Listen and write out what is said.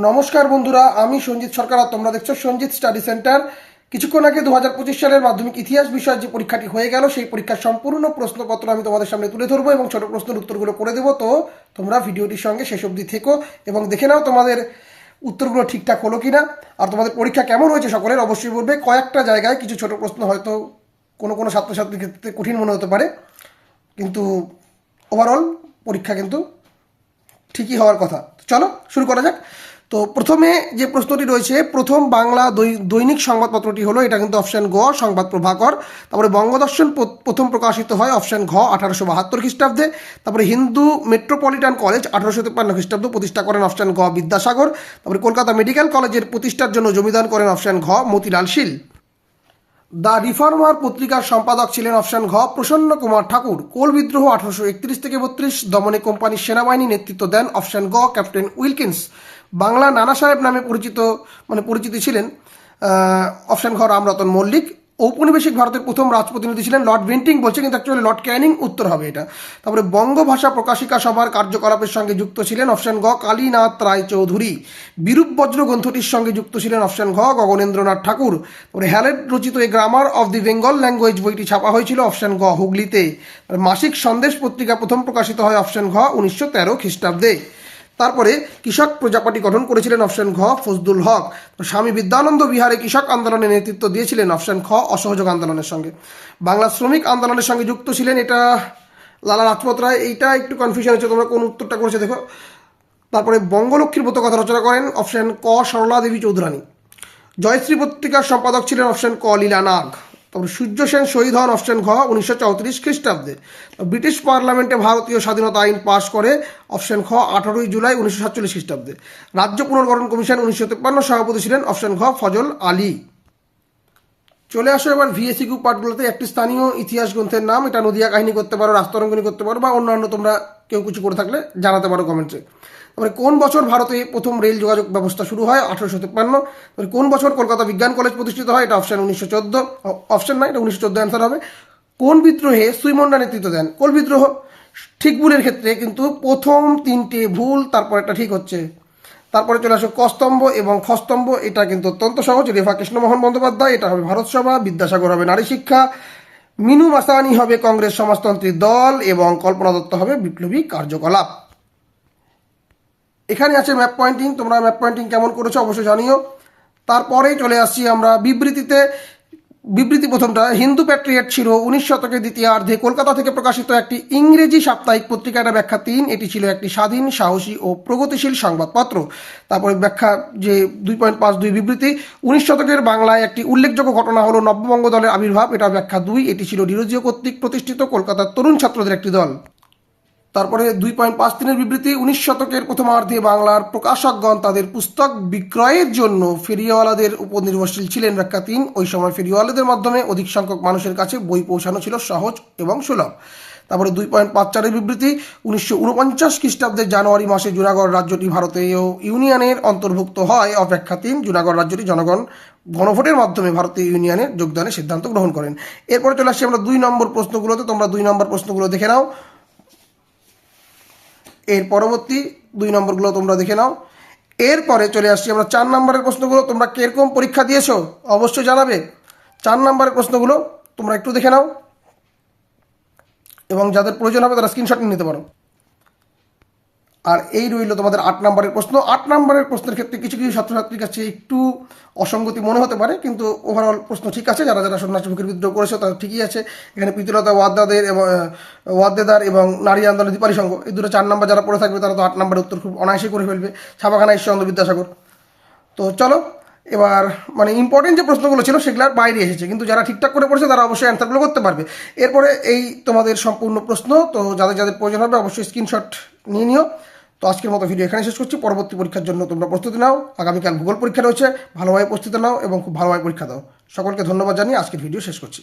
নমস্কার বন্ধুরা, আমি সঞ্জিত সরকার তোমরা দেখছ সঞ্জিত স্টাডি সেন্টার। কিছুক্ষণ আগে দু হাজার পঁচিশ সালের মাধ্যমিক ইতিহাস বিষয়ের যে পরীক্ষাটি হয়ে গেল, সেই পরীক্ষার সম্পূর্ণ প্রশ্নপত্র আমি তোমাদের সামনে তুলে ধরবো এবং ছোট প্রশ্নের উত্তরগুলো করে দেবো। তো তোমরা ভিডিওটির সঙ্গে শেষ অবধি থেকো এবং দেখে নাও তোমাদের উত্তরগুলো ঠিকঠাক হলো কিনা। আর তোমাদের পরীক্ষা কেমন হয়েছে সকলের অবশ্যই বলবে। কয়েকটা জায়গায় কিছু ছোট প্রশ্ন হয়তো কোনো কোনো ছাত্রছাত্রীর ক্ষেত্রে কঠিন মনে হতে পারে, কিন্তু ওভারঅল পরীক্ষা কিন্তু ঠিকই হওয়ার কথা। চলো, শুরু করা যাক। তো প্রথমে যে প্রশ্নটি রয়েছে, প্রথম বাংলা দৈনিক সংবাদপত্রটি হলো, এটা কিন্তু অপশান গ, সংবাদ প্রভাকর। তারপরে বঙ্গদর্শন প্রথম প্রকাশিত হয় অপশান ঘ, আঠারোশো বাহাত্তর খ্রিস্টাব্দে। তারপরে হিন্দু মেট্রোপলিটন কলেজ, আঠারোশো তেপ্পান্ন খ্রিস্টাব্দ প্রতিষ্ঠা করেন অপশন গ, বিদ্যাসাগর। তারপরে কলকাতা মেডিকেল কলেজের প্রতিষ্ঠার জন্য জমিদান করেন অপশন ঘ, মতিলাল শীল। দ্য রিফর্মার পত্রিকার সম্পাদক ছিলেন অপশন ঘ, প্রসন্ন কুমার ঠাকুর। কোল বিদ্রোহ আঠারোশো একত্রিশ থেকে বত্রিশ, দমনে কোম্পানির সেনাবাহিনী নেতৃত্ব দেন অপশন গ, ক্যাপ্টেন উইলকিন্স। বাংলা নানা সাহেব নামে পরিচিত মানে পরিচিতি ছিলেন অপশন ঘ রামরতন মল্লিক। ঔপনিবেশিক ভারতের প্রথম রাজপ্রতিনিধি ছিলেন লর্ড বেন্টিং বলছে কিন্তু অ্যাকচুয়ালি লর্ড ক্যানিং উত্তর হবে এটা। তারপরে বঙ্গভাষা প্রকাশিকা সভার কার্যকলাপের সঙ্গে যুক্ত ছিলেন অপশন গ কালীনাথ রায় চৌধুরী বিরূপ বজ্র গ্রন্থটির সঙ্গে যুক্ত ছিলেন অপশন ঘ গগনেন্দ্রনাথ ঠাকুর। তারপরে হ্যালেট রচিত এই grammar of the Bengal language বইটি ছাপা হয়েছিল অপশন গ হুগলিতে। মাসিক সন্দেশ পত্রিকা প্রথম প্রকাশিত হয় অপশন ঘ উনিশশো তেরো খ্রিস্টাব্দে। তারপরে কৃষক প্রজাপার্টি গঠন করেছিলেন অপশন ঘ ফজদুল হক। স্বামী বিদ্যানন্দ বিহারে কৃষক আন্দোলনে নেতৃত্ব দিয়েছিলেন অপশন খ, অসহযোগ আন্দোলনের সঙ্গে। বাংলা শ্রমিক আন্দোলনের সঙ্গে যুক্ত ছিলেন এটা লালা লাজপত রায়, এইটা একটু কনফিউশন হচ্ছে, তোমরা কোন উত্তরটা করেছে দেখো। তারপরে বঙ্গলক্ষ্মীর ব্রত কথা রচনা করেন অপশন ক, সরলা দেবী চৌধুরানী। জয়শ্রী পত্রিকার সম্পাদক ছিলেন অপশন ক, লীলা নাগ। তারপরে সূর্য সেন শহীদ হন অপশন ঘ, উনিশশো চৌত্রিশ খ্রিস্টাব্দে। ব্রিটিশ পার্লামেন্টে ভারতীয় স্বাধীনতা আইন পাশ করে অপশন খ আঠারোই জুলাই, উনিশশো সাতচল্লিশ খ্রিস্টাব্দে। রাজ্য পুনর্গঠন কমিশন উনিশশো তেপ্পান্ন সভাপতি ছিলেন অপশন ঘ, ফজল আলী। চলে আসো এবার ভিএসি গ্রুপ পার্টগুলোতে একটি স্থানীয় ইতিহাস গ্রন্থের নাম, এটা নদিয়া কাহিনী করতে পারো, রাস্তরঙ্গনী করতে পারো, বা অন্যান্য তোমরা কেউ কিছু করে থাকলে জানাতে পারো কমেন্টে তারপরে, কোন বছর ভারতে প্রথম রেল যোগাযোগ ব্যবস্থা শুরু হয়? আঠারোশো তেপ্পান্ন। কোন বছর কলকাতা বিজ্ঞান কলেজ প্রতিষ্ঠিত হয়? এটা অপশন উনিশশো চোদ্দ। অপশন নয় এটা উনিশশো চোদ্দ অ্যান্সার হবে। কোন বিদ্রোহে সুইমন্ডা নেতৃত্ব দেন? কোন বিদ্রোহ? ঠিক ভুলের ক্ষেত্রে কিন্তু প্রথম তিনটে ভুল, তারপর একটা ঠিক হচ্ছে। তারপরে চলে আসো, কস্তম্ভ এবং খস্তম্ভ। এটা কিন্তু অত্যন্ত সহজ। রেফা কৃষ্ণমোহন বন্দ্যোপাধ্যায়, এটা হবে ভারত সভা। বিদ্যাসাগর হবে নারী শিক্ষা। মিনু মাসানি হবে কংগ্রেস সমাজতন্ত্রী দল এবং কল্পনা দত্ত হবে বিপ্লবী কার্যকলাপ। এখানে আছে ম্যাপ পয়েন্টিং তোমরা ম্যাপ পয়েন্টিং কেমন করেছ অবশ্যই জানিও। তারপরে চলে আসছি আমরা বিবৃতিতে। বিবৃতি প্রথমটা, হিন্দু প্যাট্রিয়েট ছিল উনিশ শতকের দ্বিতীয়ার্ধে কলকাতা থেকে প্রকাশিত একটি ইংরেজি সাপ্তাহিক পত্রিকা এটা ব্যাখ্যা তিন, এটি ছিল একটি স্বাধীন, সাহসী ও প্রগতিশীল সংবাদপত্র। তারপরে ব্যাখ্যা যে দুই পয়েন্ট পাঁচ দুই বিবৃতি, উনিশ শতকের বাংলায় একটি উল্লেখযোগ্য ঘটনা হলো নববঙ্গ দলের আবির্ভাব, এটা ব্যাখ্যা দুই, এটি ছিল ডিরোজিও কর্তৃক প্রতিষ্ঠিত কলকাতার তরুণ ছাত্রদের একটি দল। তারপরে দুই পয়েন্ট পাঁচ তিনের বিবৃতি, উনিশ শতকের প্রথমার্ধে বাংলার প্রকাশকগণ তাদের পুস্তক বিক্রয়ের জন্য ফেরিওয়ালাদের উপর নির্ভরশীল ছিলেন ব্যাখ্যা তিন। ওই সময় ফেরিওয়ালাদের মাধ্যমে অধিক সংখ্যক মানুষের কাছে বই পৌঁছানো ছিল সহজ এবং সুলভ। তারপরে দুই পয়েন্ট পাঁচ চারের বিবৃতি, উনিশশো উনপঞ্চাশ খ্রিস্টাব্দের জানুয়ারি মাসে জুনাগড় রাজ্যটি ভারতীয় ইউনিয়নের অন্তর্ভুক্ত হয়। অপেক্ষা তিন, জুনাগড় রাজ্যটি জনগণ গণভোটের মাধ্যমে ভারতীয় ইউনিয়নের যোগদানের সিদ্ধান্ত গ্রহণ করেন। এরপরে চলে আসছি আমরা দুই নম্বর প্রশ্নগুলোতে। তোমরা দুই নম্বর প্রশ্নগুলো দেখে নাও। এর পরবর্তী দুই নম্বরগুলো তোমরা দেখে নাও। এরপরে চলে আসছি আমরা চার নম্বরের প্রশ্নগুলো। তোমরা কীরকম পরীক্ষা দিয়েছ? অবশ্যই জানাবে। চার নম্বরের প্রশ্নগুলো তোমরা একটু দেখে নাও। এবং যাদের প্রয়োজন হবে তারা স্ক্রিনশট নিতে পারো। আর এই রইল তোমাদের আট নম্বরের প্রশ্ন। আট নম্বরের প্রশ্নের ক্ষেত্রে কিছু কিছু ছাত্রছাত্রীর কাছে একটু অসঙ্গতি মনে হতে পারে, কিন্তু ওভারঅল প্রশ্ন ঠিক আছে। যারা যারা সন্ন্যাসী মুখের বিদ্রোহ করেছে, তারা ঠিকই আছে। এখানে প্রীতিলতা, ওয়াদ্দাদের এবং ওয়াদ্দেদার এবং নারী আন্দোলন দীপালি সংঘ, এই দুটো চার নম্বর যারা পড়ে থাকবে, তারা তো আট নম্বরের উত্তর খুব অনায়াসে করে ফেলবে। ছাপাখানা ঈশ্বরচন্দ্র বিদ্যাসাগর। তো চলো, এবার মানে ইম্পর্টেন্ট যে প্রশ্নগুলো ছিল সেগুলো আর বাইরে এসেছে। কিন্তু যারা ঠিকঠাক করে পড়েছে, তারা অবশ্যই অ্যান্সারগুলো করতে পারবে। এরপরে এই তোমাদের সম্পূর্ণ প্রশ্ন, তো যাদের যাদের প্রয়োজন হবে, অবশ্যই স্ক্রিনশট নিয়ে নিও। তো আজকের মতো ভিডিও এখানে শেষ করছি। পরবর্তী পরীক্ষার জন্য তোমরা প্রস্তুতি নাও। আগামীকাল ভূগোল পরীক্ষা রয়েছে। ভালোভাবে প্রস্তুতি নাও এবং খুব ভালোভাবে পরীক্ষা দাও। সকলকে ধন্যবাদ জানিয়ে আজকের ভিডিও শেষ করছি।